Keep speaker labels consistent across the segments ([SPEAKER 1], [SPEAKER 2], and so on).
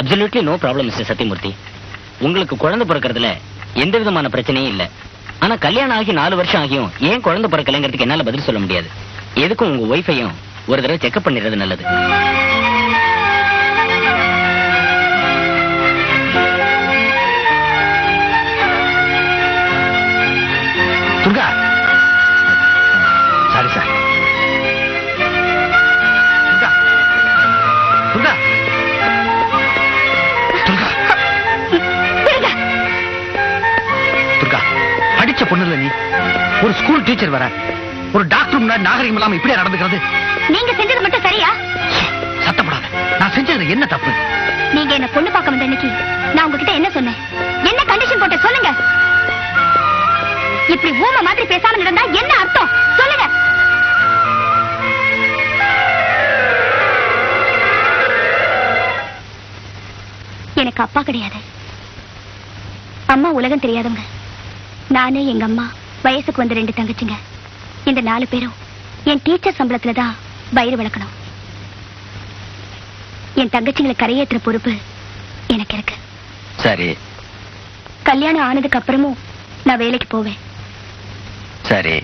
[SPEAKER 1] Absolutely no problem mister Sathyamoorthy உங்களுக்கு குழந்தை பிறக்கறதுல எந்த விதமான பிரச்சனையும் இல்ல. ஆனா கல்யாணம் ஆகி நாலு வருஷம் ஆகியும் ஏன் குழந்தை பிறக்கலைங்கிறதுக்கு என்னால பதில் சொல்ல முடியாது. எதுக்கும் உங்க ஒய்ஃபையும் ஒரு தடவை செக்அப் பண்ணிடுறது நல்லது.
[SPEAKER 2] டீச்சர் வர. ஒரு டாக்டர் முன்னாடி நாகரிகம் இல்லாம இப்படியே நடந்துக்கிறது?
[SPEAKER 3] நீங்க செஞ்சது மட்டும் சரியா?
[SPEAKER 2] சத்தப்படாத. நான் செஞ்சது என்ன தப்பு?
[SPEAKER 3] நீங்க என்ன பொண்ணு பார்க்க வந்த அன்னைக்கு நான் உங்ககிட்ட என்ன சொன்னேன்? என்ன கண்டிஷன் போட்ட சொல்லுங்க. இப்படி ஊம மாதிரி பேசாம நடந்தா என்ன அர்த்தம்? சொல்லுங்க. எனக்கு அப்பா கிடையாது. அம்மா உலகம் தெரியாதவங்க. நானே எங்க அம்மா. வயசுக்கு வந்த ரெண்டு தங்கச்சிங்க. இந்த நாலு பேரும் என் டீச்சர் சம்பளத்துல தான் வயிறு விளக்கணும் என் தங்கச்சிங்களை கரையேற்றுற பொறுப்பு எனக்கு இருக்கு.
[SPEAKER 2] சரி.
[SPEAKER 3] கல்யாணம் ஆனதுக்கு அப்புறமும் நான் வேலைக்கு போவேன்.
[SPEAKER 2] சரி.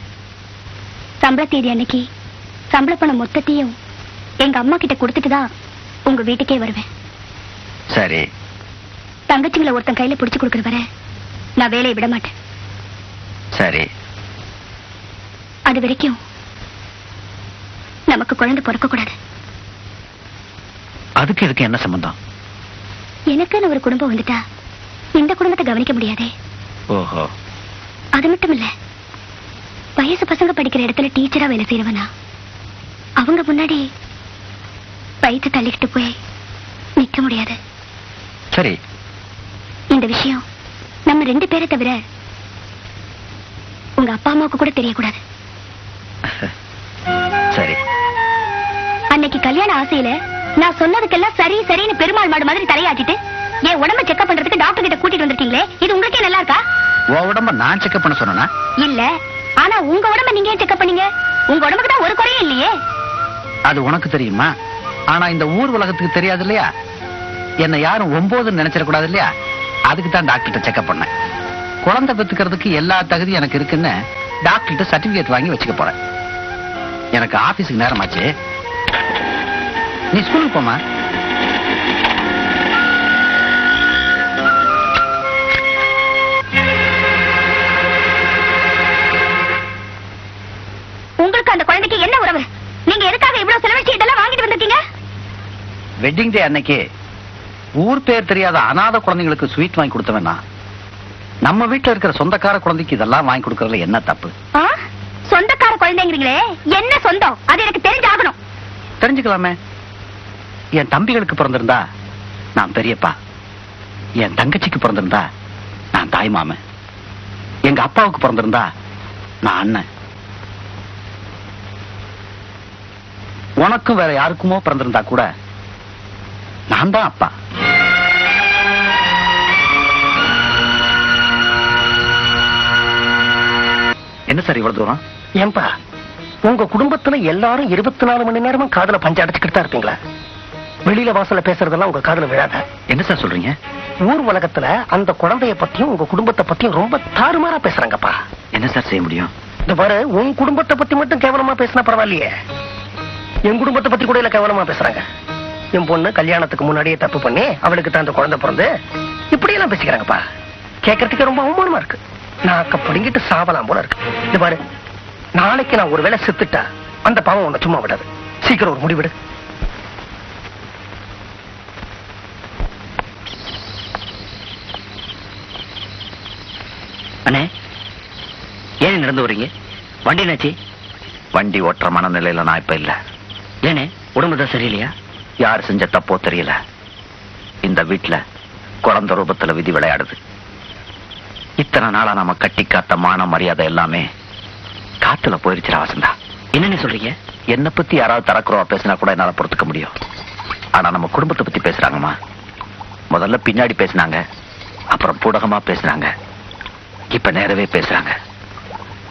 [SPEAKER 3] சம்பள தேதி அன்னைக்கு சம்பள பணம் மொத்தத்தையும் எங்க அம்மா கிட்ட கொடுத்துட்டு தான் உங்க வீட்டுக்கே வருவேன்.
[SPEAKER 2] சரி.
[SPEAKER 3] தங்கச்சிங்களை ஒருத்தன் கையில பிடிச்சு கொடுக்கற வரை நான் வேலையை விட மாட்டேன்.
[SPEAKER 2] சரி.
[SPEAKER 3] அது வரைக்கும் நமக்கு குழந்தை பிறக்க கூடாது.
[SPEAKER 2] அதுக்கு இதுக்கு என்ன சம்பந்தம்?
[SPEAKER 3] எனக்குன்னு ஒரு குடும்பம் வந்துட்டா இந்த குடும்பத்தை கவனிக்க முடியாதே.
[SPEAKER 2] ஓஹோ.
[SPEAKER 3] அது மட்டும் இல்ல வயசு பசங்க படிக்கிற இடத்துல டீச்சரா வேலை செய்யறவனா அவங்க முன்னாடி வயிற்று தள்ளிக்கிட்டு போய் நிக்க முடியாது.
[SPEAKER 2] சரி.
[SPEAKER 3] இந்த விஷயம் நம்ம ரெண்டு பேரை தவிர உங்க அப்பா அம்மாவுக்கு கூட தெரியக்கூடாது.
[SPEAKER 2] சரி.
[SPEAKER 3] அன்னைக்கு கல்யாண ஆசையில நான் சொன்னதுக்கெல்லாம் சரி சரின்னு பெருமாள் மாடு மாதிரி தலையாட்டிட்டு என் உடம்ப செக்அப் பண்றதுக்கு டாக்டர் கிட்ட கூட்டிட்டு வந்திருக்கீங்களே இது உங்களுக்கே நல்லா இருக்கா?
[SPEAKER 2] உன் உடம்ப நான் செக்அப் பண்ண சொன்னா
[SPEAKER 3] இல்ல. ஆனா உங்க உடம்ப நீங்க ஏன் செக்அப் பண்ணீங்க? உங்க உடம்புக்கு தான் ஒரு குறையும் இல்லையே.
[SPEAKER 2] அது உனக்கு தெரியுமா? ஆனா இந்த ஊர் உலகத்துக்கு தெரியாது இல்லையா? என்ன யாரும் ஒன்பதுன்னு நினைச்சிடக்கூடாது இல்லையா? அதுக்கு தான் டாக்டர்கிட்ட செக்அப் பண்ணேன். குழந்தை பெத்துக்கிறதுக்கு எல்லா தகுதியும் எனக்கு இருக்குன்னு டாக்டர்கிட்ட சர்டிபிகேட் வாங்கி வச்சுக்க போறேன். எனக்கு ஆபீஸுக்கு நேரமாச்சு. நீ ஸ்கூலுக்கு போமா
[SPEAKER 3] உங்களுக்கு அந்த குழந்தைக்கு என்ன உறவு? நீங்க எதுக்காக இவ்வளவு செலவழிச்சு இதெல்லாம் வாங்கிட்டு வந்திருக்கீங்க?
[SPEAKER 2] வெட்டிங் டே அன்னைக்கு ஊர் பேர் தெரியாத அனாதை குழந்தைங்களுக்கு ஸ்வீட் வாங்கி கொடுத்தவனா நம்ம வீட்டுல இருக்கிற சொந்தக்கார குழந்தைக்கு இதெல்லாம் வாங்கி கொடுக்கறதுல என்ன தப்பு?
[SPEAKER 3] சொந்தக்கார குழந்தைங்கிறீங்களே? என்ன சொந்தம்? அது எனக்கு தெரிஞ்சாகணும்.
[SPEAKER 2] தெரிஞ்சுக்கலாமே. என் தம்பிகளுக்கு பிறந்திருந்தா நான் பெரியப்பா. என் தங்கச்சிக்கு பிறந்திருந்தா நான் தாய் மாமன். எங்க அப்பாவுக்கு பிறந்திருந்தா நான் அண்ணன். உனக்கும் வேற யாருக்குமோ பிறந்திருந்தா கூட நான் தான் அப்பா. என்ன சார் இவ்வளவு தூரம்?
[SPEAKER 4] ஏன்பா உங்க குடும்பத்துல எல்லாரும் இருபத்தி நாலு மணி நேரமும் காதுல பஞ்ச அடைச்சுக்கிட்டு தான் இருப்பீங்களா? வெளியில வாசல்ல பேசுறதெல்லாம் உங்க காதுல விழாத.
[SPEAKER 2] என்ன சார் சொல்றீங்க?
[SPEAKER 4] ஊர் உலகத்துல அந்த குழந்தைய பத்தியும் உங்க குடும்பத்தை பத்தியும் ரொம்ப தாறுமாறா பேசுறாங்கப்பா.
[SPEAKER 2] என்ன சார் செய்ய முடியும்?
[SPEAKER 4] இந்த பாரு உன் குடும்பத்தை பத்தி மட்டும் கேவலமா பேசினா பரவாயில்லையே. என் குடும்பத்தை பத்தி கூட இல்ல கேவலமா பேசுறாங்க. என் பொண்ணு கல்யாணத்துக்கு முன்னாடியே தப்பு பண்ணி அவளுக்கு தான் அந்த குழந்தை பிறந்து இப்படி எல்லாம் பேசிக்கிறாங்கப்பா. கேட்கறதுக்கு ரொம்ப அவமானமா இருக்கு. நாக்க பிடிங்கிட்டு சாவலாம் போல இருக்கு. இது பாரு. நாளைக்கு நான் ஒருவேளை செத்துட்டா அந்த பாவம் உன்னை சும்மா விடாது. சீக்கிரம் ஒரு முடிவிடு.
[SPEAKER 1] அண்ணே ஏன் நடந்து வர்றீங்க வண்டி என்னாச்சு?
[SPEAKER 2] வண்டி ஓட்டுற மனநிலையில நான் இப்ப இல்ல.
[SPEAKER 1] ஏனே உடம்பு தான் சரியில்லையா?
[SPEAKER 2] யார் செஞ்ச தப்போ தெரியல. இந்த வீட்டுல குழந்தை ரூபத்துல விதி விளையாடுது. இத்தனை நாளா நாம கட்டி காத்த மான மரியாதை எல்லாமே காத்துல போயிருச்சுடா வசந்தா.
[SPEAKER 1] என்னன்னு சொல்றீங்க?
[SPEAKER 2] என்ன பத்தி யாராவது தரக்குறவா பேசினா கூட என்னால பொறுத்துக்க முடியும். ஆனா நம்ம குடும்பத்தை பத்தி பேசுறாங்கம்மா. முதல்ல பின்னாடி பேசினாங்க அப்புறம் பூடகமா பேசுனாங்க இப்ப நேரவே பேசுறாங்க.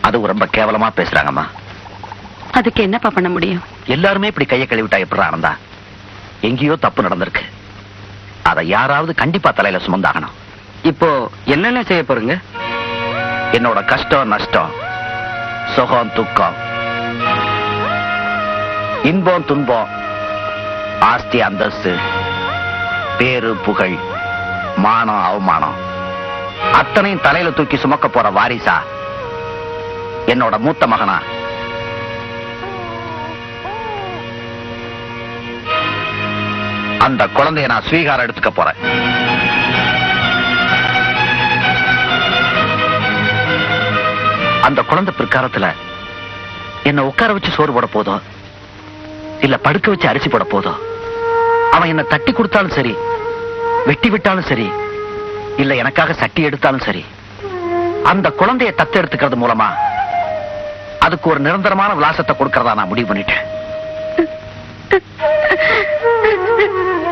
[SPEAKER 2] அதுவும் ரொம்ப கேவலமா பேசுறாங்கம்மா.
[SPEAKER 5] அதுக்கு என்னப்பா பண்ண முடியும்?
[SPEAKER 2] எல்லாருமே இப்படி கையை கழுவிட்டா எப்படி ஆனந்தா எங்கேயோ தப்பு நடந்திருக்கு. அதை யாராவது கண்டிப்பா தலையில சுமந்தாகணும்.
[SPEAKER 1] இப்போ என்னென்ன செய்ய போறீங்க?
[SPEAKER 2] என்னோட கஷ்டம் நஷ்டம் சுகம் துக்கம் இன்பம் துன்பம் ஆஸ்தி அந்தஸ்து பேரு புகழ் மானம் அவமானம். அத்தனையும் தலையில தூக்கி சுமக்க போற வாரிசா? என்னோட மூத்த மகனா? அந்த குழந்தைய நான் ஸ்வீகாரம் எடுத்துக்க போறேன். அந்த குழந்தை பிற்காலத்துல என்ன உட்கார வச்சு சோறு போட போதோ இல்ல படுக்க வச்சு அரிசி போட போதோ அவன் என்ன தட்டி கொடுத்தாலும் சரி வெட்டி விட்டாலும் சரி இல்ல எனக்காக சட்டி எடுத்தாலும் சரி அந்த குழந்தைய தத்து எடுத்துக்கிறது மூலமா அதுக்கு ஒரு நிரந்தரமான விலாசத்தை கொடுக்கறதா நான் முடிவு பண்ணிட்டேன்.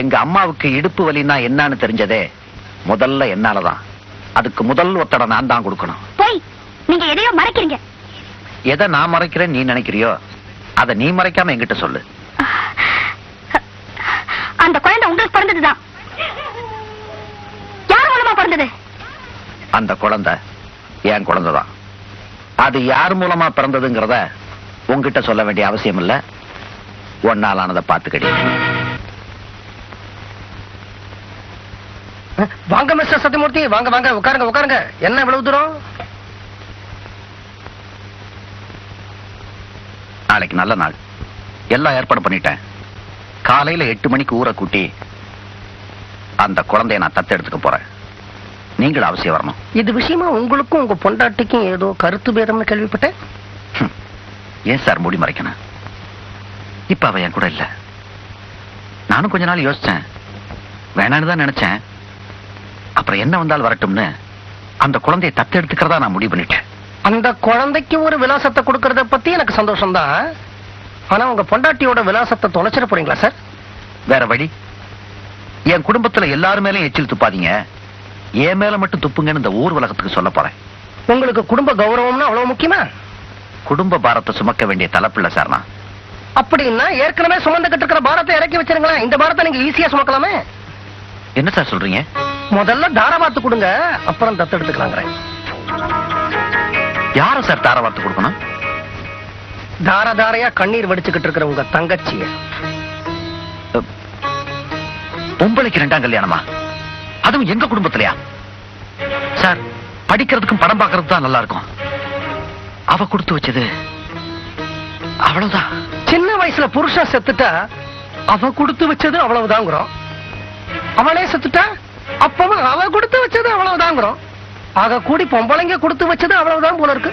[SPEAKER 2] எங்க அம்மாவுக்கு இடுப்பு வலின்னா என்னன்னு தெரிஞ்சதே முதல்ல என்னாலதான். அதுக்கு முதல் ஒத்தடை நான் தான் கொடுக்கணும்.
[SPEAKER 3] போய் நீங்க எதையோ மறைக்கிறீங்க.
[SPEAKER 2] எதை நான் மறைக்கிறேன் நீ நினைக்கிறியோ அதை நீ மறைக்காம என்கிட்ட சொல்லு.
[SPEAKER 3] அந்த குழந்தை உங்களுக்கு பிறந்ததுதான். யார் மூலமா பிறந்தது?
[SPEAKER 2] அந்த குழந்தை என் குழந்தை தான் அது யார் மூலமா பிறந்ததுங்கிறத உன்கிட்ட சொல்ல வேண்டிய அவசியம் இல்ல ஒன்னாலானதை பார்த்துக்கடி.
[SPEAKER 4] வாங்க மிஸ்டர் சத்தியமூர்த்தி. வாங்க வாங்க உட்காருங்க உட்காருங்க. என்ன இவ்வளவு தூரம்?
[SPEAKER 2] நாளைக்கு நல்ல நாள். எல்லாம் ஏற்பாடு பண்ணிட்டேன். காலையில எட்டு மணிக்கு ஊரை கூட்டி அந்த குழந்தைய நான் தத்தெடுத்துக்க போறேன். நீங்களும் அவசியம் வரணும்.
[SPEAKER 4] இது விஷயமா உங்களுக்கும் உங்க பொண்டாட்டிக்கும் ஏதோ கருத்து பேதம்னு கேள்விப்பட்டேன்.
[SPEAKER 2] ஏன் சார் முடி மறைக்கணும்? இப்ப அவ என் கூட இல்ல. நானும் கொஞ்ச நாள் யோசிச்சேன். வேணான்னு தான் நினைச்சேன். அப்புறம் என்ன வந்தாலும் வரட்டும்னு அந்த குழந்தையை தத்தெடுத்துக்கிறதா நான் முடிவு பண்ணிட்டேன்.
[SPEAKER 4] அந்த குழந்தைக்கு ஒரு விலாசத்தை கொடுக்கறத பத்தி எனக்கு சந்தோஷம் தான் ஆனா உங்க பொண்டாட்டியோட விலாசத்தை தொலைச்சிட போறீங்களா சார்?
[SPEAKER 2] வேற வழி? என் குடும்பத்துல எல்லாரும் மேலயும் எச்சில் துப்பாதீங்க. என் மேல மட்டும் துப்புங்கன்னு இந்த ஊர் உலகத்துக்கு சொல்ல போறேன்.
[SPEAKER 4] உங்களுக்கு குடும்ப கௌரவம்னா அவ்வளவு முக்கியமா?
[SPEAKER 2] குடும்ப பாரத்தை சுமக்க வேண்டிய தலைப்பில்ல சார் நான்.
[SPEAKER 4] அப்படின்னா ஏற்கனவே சுமந்துகிட்டு இருக்கிற பாரத்தை இறக்கி வச்சிருங்களேன். இந்த பாரத்தை நீங்க ஈஸியா சுமக்கலாமே.
[SPEAKER 2] என்ன சார் சொல்றீங்க?
[SPEAKER 4] முதல்ல தாராபாத்து கொடுங்க. அப்புறம் தத்தெடுத்துக்கலாங்கிறேன்
[SPEAKER 2] யார சார் தார வார்த்தை கொடுக்கணும்?
[SPEAKER 4] தார தாரையா கண்ணீர் வடிச்சுக்கிட்டு இருக்கிற உங்க தங்கச்சிய.
[SPEAKER 2] பொம்பளைக்கு ரெண்டாம் கல்யாணமா? அதுவும் எங்க குடும்பத்திலயா? சார் படிக்கிறதுக்கும் படம் பார்க்கறது தான் நல்லா இருக்கும் அவ கொடுத்து வச்சது அவ்வளவுதான்.
[SPEAKER 4] சின்ன வயசுல புருஷன் செத்துட்டா அவ கொடுத்து வச்சது அவ்வளவுதாங்கிறோம். அவளே செத்துட்டா? அப்பவும் அவ கொடுத்து வச்சது அவ்வளவுதாங்கிறோம். ஆக கூடி பொம்பளைங்க கொடுத்து வச்சது அவ்வளவுதான் போல இருக்கு.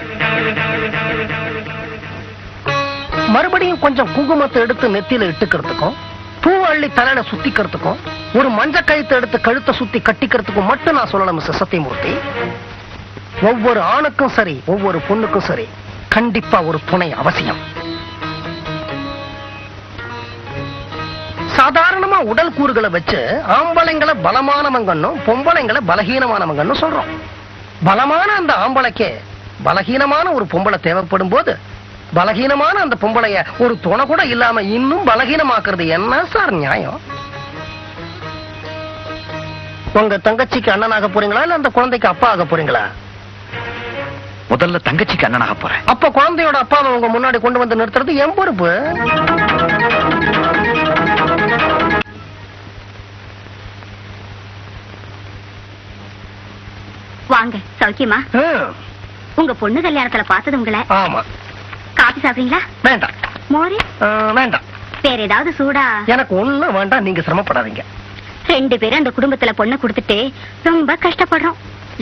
[SPEAKER 4] மறுபடியும் கொஞ்சம் குங்குமத்தை எடுத்து நெத்தியில இட்டுக்கிறதுக்கும் பூ அள்ளி தலையில சுத்திக்கிறதுக்கும் ஒரு மஞ்ச கழுத்தை எடுத்து கழுத்தை சுத்தி கட்டிக்கிறதுக்கும் மட்டும் நான் சொல்லணும் மிஸ்டர் சத்தியமூர்த்தி. ஒவ்வொரு ஆணுக்கும் சரி ஒவ்வொரு பொண்ணுக்கும் சரி கண்டிப்பா ஒரு துணை அவசியம். சாதாரணமா உடல் கூறுகளை வச்சு ஆம்பளைங்களை பலமானவங்கன்னும் பொம்பளைங்களை பலகீனமானவங்கன்னு சொல்றோம். பலமான அந்த ஆம்பளைக்கு பலகீனமான ஒரு பொம்பளை தேவைப்படும் போது பலகீனமான அந்த பொம்பளைய ஒரு துணை கூட இல்லாம இன்னும் பலகீனமாக்குறது என்ன சார் நியாயம்? உங்க தங்கச்சிக்கு அண்ணனாக போறீங்களா இல்ல அந்த குழந்தைக்கு அப்பா ஆக போறீங்களா?
[SPEAKER 2] முதல்ல தங்கச்சிக்கு அண்ணனாக போறேன்.
[SPEAKER 4] அப்ப குழந்தையோட அப்பாவை உங்க முன்னாடி கொண்டு வந்து நிறுத்துறது என் பொறுப்பு.
[SPEAKER 3] வாங்க சௌக்கியமா? உங்க பொண்ணு கல்யாணத்துல பார்த்தது உங்களை?
[SPEAKER 4] ஆமா.
[SPEAKER 3] காபி சாப்பிடுறீங்களா?
[SPEAKER 4] வேண்டாம்.
[SPEAKER 3] மோரு?
[SPEAKER 4] வேண்டாம்.
[SPEAKER 3] வேற ஏதாவது சூடா?
[SPEAKER 4] எனக்கு ஒண்ணும் வேண்டாம் நீங்க சிரமப்படாதீங்க.
[SPEAKER 3] ரெண்டு பேரும் அந்த குடும்பத்துல பொண்ணு கொடுத்துட்டு ரொம்ப கஷ்டப்படுறோம்.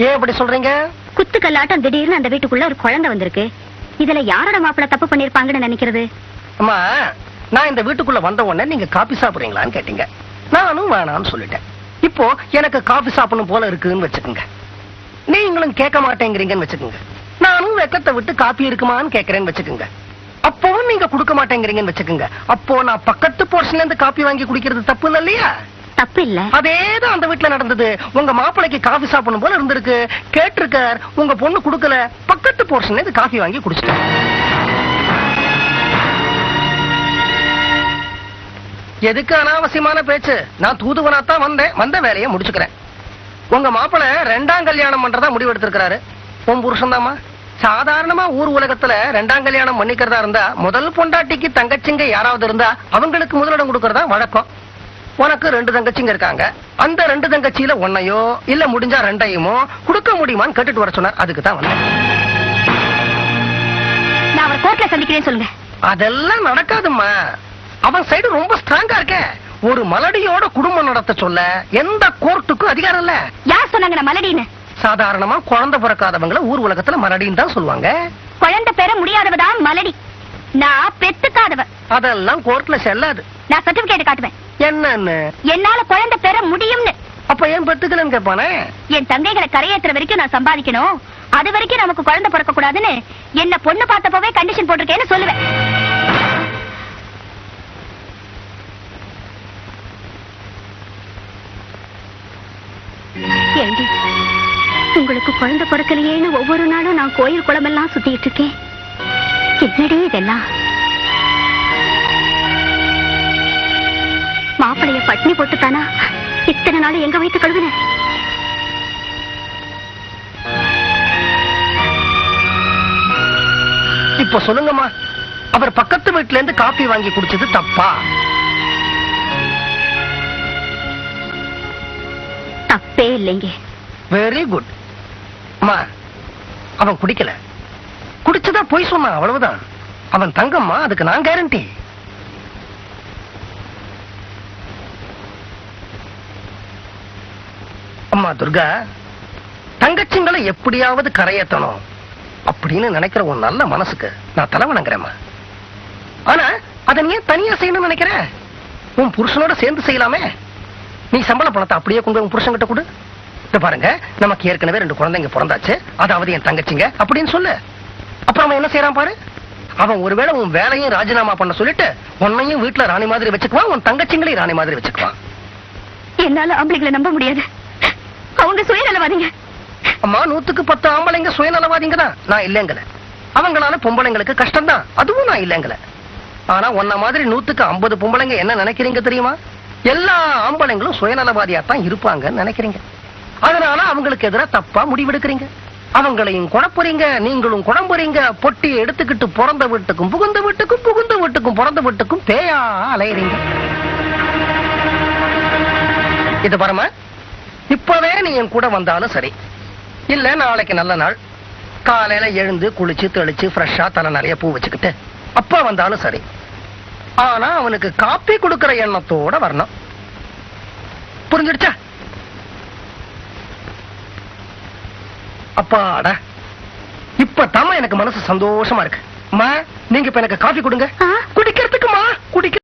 [SPEAKER 4] ஏன் இப்படி சொல்றீங்க?
[SPEAKER 3] குத்து கல்லாட்டம் திடீர்னு அந்த வீட்டுக்குள்ள ஒரு குழந்தை வந்திருக்கு. இதுல யாரோட மாப்பிள்ள தப்பு பண்ணிருப்பாங்கன்னு நினைக்கிறது?
[SPEAKER 4] அம்மா நான் இந்த வீட்டுக்குள்ள வந்த உடனே நீங்க காபி சாப்பிடுறீங்களான்னு கேட்டீங்க. நானும் வேணாம்னு சொல்லிட்டேன். இப்போ எனக்கு காபி சாப்பிடணும் போல இருக்குன்னு வச்சுக்கோங்க. நீங்களும் கேட்க மாட்டேங்கிறீங்கன்னு வச்சுக்கோங்க. நானும் வெக்கத்தை விட்டு காப்பி இருக்குமான்னு கேட்கறேன்னு வச்சுக்கோங்க. அப்பவும் நீங்க கொடுக்க மாட்டேங்கிறீங்கன்னு வச்சுக்கோங்க. அப்போ நான் பக்கத்து போர்ஷன்ல இருந்து காப்பி வாங்கி குடிக்கிறது தப்பு இல்லை இல்லையா?
[SPEAKER 3] தப்பு இல்ல.
[SPEAKER 4] அதேதான் அந்த வீட்டுல நடந்தது. உங்க மாப்பிளைக்கு காஃபி சாப்பிடணும் போல இருந்திருக்கு. கேட்டிருக்கார். உங்க பொண்ணு குடுக்கல. பக்கத்து போர்ஷன்ல இது காஃபி வாங்கி குடிச்சிட்டார் எதுக்கு அனாவசியமான பேச்சு? நான் தூதுவனாத்தான் வந்தேன். வந்த வேலையை முடிச்சுக்கிறேன். உங்க மாப்பிள்ளை ரெண்டாம் கல்யாணம் பண்றதா முடிவு எடுத்திருக்கிறாரு. உன் புருஷன்தாம்மா சாதாரணமா ஊர் உலகத்துல ரெண்டாம் கல்யாணம் பண்ணிக்கிறதா இருந்தா முதல் பொண்டாட்டிக்கு தங்கச்சிங்க யாராவது இருந்தா அவங்களுக்கு முதலிடம் கொடுக்கறதா வழக்கம். உனக்கு ரெண்டு தங்கச்சிங்க இருக்காங்க. அந்த ரெண்டு தங்கச்சியில ஒன்னையோ இல்ல முடிஞ்சா ரெண்டையுமோ கொடுக்க முடியுமான்னு கேட்டுட்டு வர சொன்னார். அதுக்கு தான் வந்தேன்.
[SPEAKER 3] நான் அவரை கோர்ட்ல சந்திக்கிறேன்னு சொல்லுங்க.
[SPEAKER 4] அதெல்லாம் நடக்காதும்மா. அவன் சைடு ரொம்ப ஸ்ட்ராங்கா இருக்க ஒரு மலடியோட குடும்பம் நடத்த சொல்ல எந்த கோர்ட்டுக்கும் அதிகாரம் இல்ல.
[SPEAKER 3] யார் சொன்னாங்க நான் மலடின்னு?
[SPEAKER 4] சாதாரணமா குழந்தை பிறக்காதவங்கள ஊர் உலகத்துல மலடின்னு தான் சொல்லுவாங்க.
[SPEAKER 3] குழந்தை பெற முடியாதவதான் மலடி. நான் பெத்துக்காதவ
[SPEAKER 4] அதெல்லாம் கோர்ட்ல செல்லாது.
[SPEAKER 3] நான் சர்டிபிகேட் காட்டுவேன்.
[SPEAKER 4] என்னன்னு?
[SPEAKER 3] என்னால குழந்தை பெற முடியும்னு.
[SPEAKER 4] அப்ப ஏன் பெத்துக்கலன்னு கேட்பானே
[SPEAKER 3] என் தங்கைகளை கரையேற்றுற வரைக்கும் நான் சம்பாதிக்கணும். அது வரைக்கும் நமக்கு குழந்தை பிறக்க கூடாதுன்னு என்ன பொண்ணு பார்த்தப்பவே கண்டிஷன் போட்டிருக்கேன்னு சொல்லுவேன். ஏண்டி உங்களுக்கு குழந்தை பிறக்கலையேன்னு ஒவ்வொரு நாளும் நான் கோயில் குளமெல்லாம் சுத்திட்டு இருக்கேன் என்னடி இதெல்லாம்? மாப்பிளைய பட்னி போட்டுத்தானா? இத்தனை நாள் எங்க வைத்து கழுவினேன்
[SPEAKER 4] இப்ப சொல்லுங்கம்மா அவர் பக்கத்து வீட்டுல இருந்து காப்பி வாங்கி குடிச்சது தப்பா?
[SPEAKER 3] தப்பே இல்லைங்க.
[SPEAKER 4] வெரி குட் அம்மா அவன் குடிக்கல. குடிச்சதா போய் சொன்னான் அவ்வளவுதான். அவன் தங்கம்மா அதுக்கு நான் கேரண்டி அம்மா துர்கா தங்கச்சிங்களை எப்படியாவது கரையேத்தணும் அப்படின்னு நினைக்கிற உன் நல்ல மனசுக்கு நான் தலை வணங்குறேம்மா. ஆனா அதை நீ ஏன் தனியா செய்யணும்னு நினைக்கிற? உன் புருஷனோட சேர்ந்து செய்யலாமே. நீ சம்பள பணத்தை அப்படியே கொண்டு உன் புருஷன் புருஷன்கிட்ட கொடு. பாருங்க. நமக்கு ஏற்கனவே ரெண்டு குழந்தைங்க பிறந்தாச்சு. அதாவது என் தங்கச்சிங்க. அப்படின்னு சொல்லு. அப்புறம் அவன் என்ன செய்யறான் பாரு? அவன் ஒருவேளை உன் வேலையும் ராஜினாமா பண்ண சொல்லிட்டு உன்னையும் வீட்டுல ராணி மாதிரி வச்சுக்குவான் உன் தங்கச்சிங்களையும் ராணி மாதிரி வச்சுக்குவான்.
[SPEAKER 3] என்னால ஆம்பளைங்களை நம்ப முடியாது. அவங்க சுயநலவாதிங்க.
[SPEAKER 4] அம்மா நூத்துக்கு பத்து ஆம்பளைங்க சுயநலவாதிங்க தான். நான் இல்லைங்கல. அவங்களால பொம்பளைங்களுக்கு கஷ்டம் தான் அதுவும் நான் இல்லைங்கல. ஆனா உன்ன மாதிரி நூத்துக்கு ஐம்பது பொம்பளைங்க என்ன நினைக்கிறீங்க தெரியுமா? எல்லா ஆம்பளைங்களும் சுயநலவாதியா தான் இருப்பாங்கன்னு நினைக்கிறீங்க. அதனால அவங்களுக்கு எதிராக தப்பா முடிவெடுக்கிறீங்க. அவங்களையும் குழப்புறீங்க நீங்களும் குழம்புறீங்க பொட்டியை எடுத்துக்கிட்டு பிறந்த வீட்டுக்கும் புகுந்த வீட்டுக்கும் புகுந்த வீட்டுக்கும் பிறந்த வீட்டுக்கும் பேயா அலையறீங்க. இது பரம இப்பவே நீ என் கூட வந்தாலும் சரி. இல்ல நாளைக்கு நல்ல நாள். காலையில எழுந்து குளிச்சு தெளிச்சு ஃப்ரெஷ்ஷா தலை நிறைய பூ வச்சுக்கிட்டு அப்பா வந்தாலும் சரி. ஆனா அவனுக்கு காப்பி கொடுக்கிற எண்ணத்தோட வரணும். புரிஞ்சிடுச்சா? அப்பாடா. இப்ப தாமா எனக்கு மனசு சந்தோஷமா இருக்கு. நீங்க இப்ப எனக்கு காஃபி கொடுங்க? குடிக்கிறதுக்குமா? குடிக்க